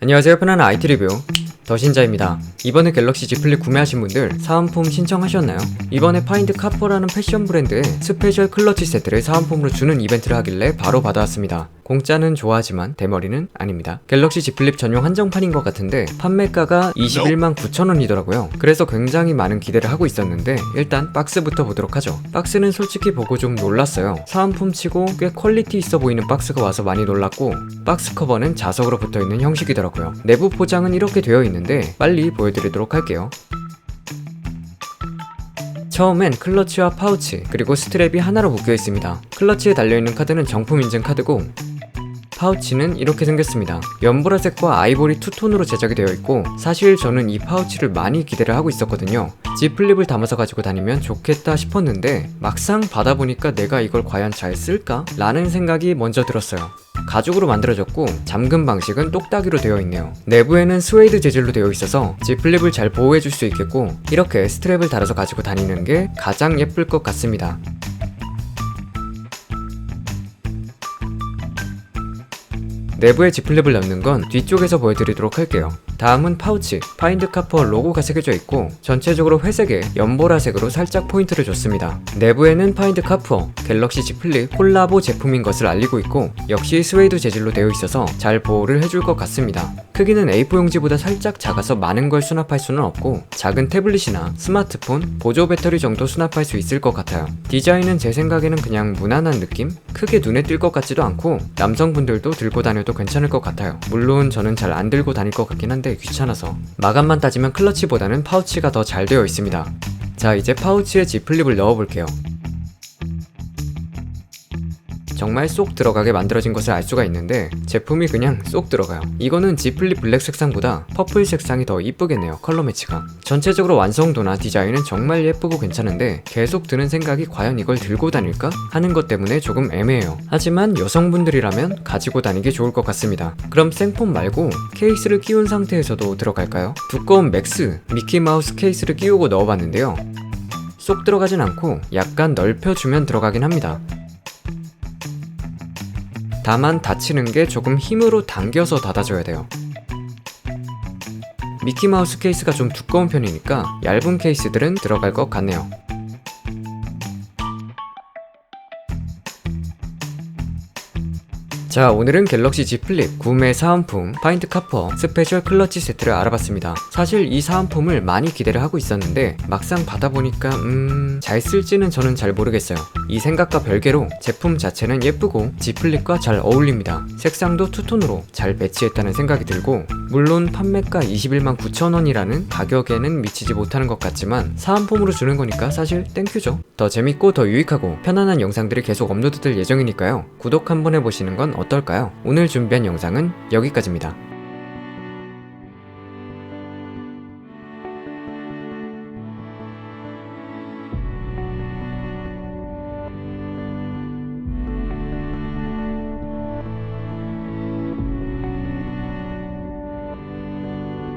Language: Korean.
안녕하세요 편안한 IT 리뷰. 더신자입니다. 이번에 갤럭시 Z 플립 구매하신 분들 사은품 신청하셨나요? 이번에 파인드 카퍼라는 패션 브랜드의 스페셜 클러치 세트를 사은품으로 주는 이벤트를 하길래 바로 받아왔습니다 공짜는 좋아하지만 대머리는 아닙니다. 갤럭시 Z 플립 전용 한정판인 것 같은데 판매가가 21만 9천원이더라고요. 그래서 굉장히 많은 기대를 하고 있었는데 일단 박스부터 보도록 하죠. 박스는 솔직히 보고 좀 놀랐어요. 사은품 치고 꽤 퀄리티 있어 보이는 박스가 와서 많이 놀랐고 박스 커버는 자석으로 붙어있는 형식이더라고요. 내부 포장은 이렇게 되어 있는데 빨리 보여드리도록 할게요. 처음엔 클러치와 파우치 그리고 스트랩이 하나로 묶여 있습니다. 클러치에 달려있는 카드는 정품 인증 카드고 파우치는 이렇게 생겼습니다. 연보라색과 아이보리 투톤으로 제작이 되어 있고 사실 저는 이 파우치를 많이 기대를 하고 있었거든요. 지 플립을 담아서 가지고 다니면 좋겠다 싶었는데 막상 받아보니까 내가 이걸 과연 잘 쓸까? 라는 생각이 먼저 들었어요. 가죽으로 만들어졌고 잠금 방식은 똑딱이로 되어 있네요. 내부에는 스웨이드 재질로 되어 있어서 지 플립을 잘 보호해줄 수 있겠고 이렇게 스트랩을 달아서 가지고 다니는 게 가장 예쁠 것 같습니다. 내부에 지플립을 넣는 건 뒤쪽에서 보여드리도록 할게요. 다음은 파우치, 파인드 카퍼 로고가 새겨져 있고 전체적으로 회색에 연보라색으로 살짝 포인트를 줬습니다. 내부에는 파인드 카퍼, 갤럭시 Z 플립 콜라보 제품인 것을 알리고 있고 역시 스웨이드 재질로 되어 있어서 잘 보호를 해줄 것 같습니다. 크기는 A4 용지보다 살짝 작아서 많은 걸 수납할 수는 없고 작은 태블릿이나 스마트폰, 보조 배터리 정도 수납할 수 있을 것 같아요. 디자인은 제 생각에는 그냥 무난한 느낌? 크게 눈에 띌 것 같지도 않고 남성분들도 들고 다녀도 괜찮을 것 같아요. 물론 저는 잘 안 들고 다닐 것 같긴 한데 귀찮아서 마감만 따지면 클러치보다는 파우치가 더 잘 되어 있습니다. 자 이제 파우치에 Z 플립을 넣어볼게요. 정말 쏙 들어가게 만들어진 것을 알 수가 있는데 제품이 그냥 쏙 들어가요. 이거는 Z 플립 블랙 색상보다 퍼플 색상이 더 이쁘겠네요. 컬러 매치가. 전체적으로 완성도나 디자인은 정말 예쁘고 괜찮은데 계속 드는 생각이 과연 이걸 들고 다닐까 하는 것 때문에 조금 애매해요. 하지만 여성분들이라면 가지고 다니기 좋을 것 같습니다. 그럼 생폰 말고 케이스를 끼운 상태에서도 들어갈까요? 두꺼운 맥스 미키 마우스 케이스를 끼우고 넣어봤는데요. 쏙 들어가진 않고 약간 넓혀주면 들어가긴 합니다. 다만 닫히는 게 조금 힘으로 당겨서 닫아줘야 돼요. 미키마우스 케이스가 좀 두꺼운 편이니까 얇은 케이스들은 들어갈 것 같네요. 자 오늘은 갤럭시 Z 플립 구매 사은품 파인드 카퍼 스페셜 클러치 세트를 알아봤습니다. 사실 이 사은품을 많이 기대를 하고 있었는데 막상 받아보니까 음... 잘 쓸지는 저는 잘 모르겠어요. 이 생각과 별개로 제품 자체는 예쁘고 Z 플립과 잘 어울립니다. 색상도 투톤으로 잘 매치했다는 생각이 들고 물론 판매가 21만 9천원이라는 가격에는 미치지 못하는 것 같지만 사은품으로 주는 거니까 사실 땡큐죠. 더 재밌고 더 유익하고 편안한 영상들이 계속 업로드될 예정이니까요. 구독 한번 해보시는 건 어떨까요? 오늘 준비한 영상은 여기까지입니다.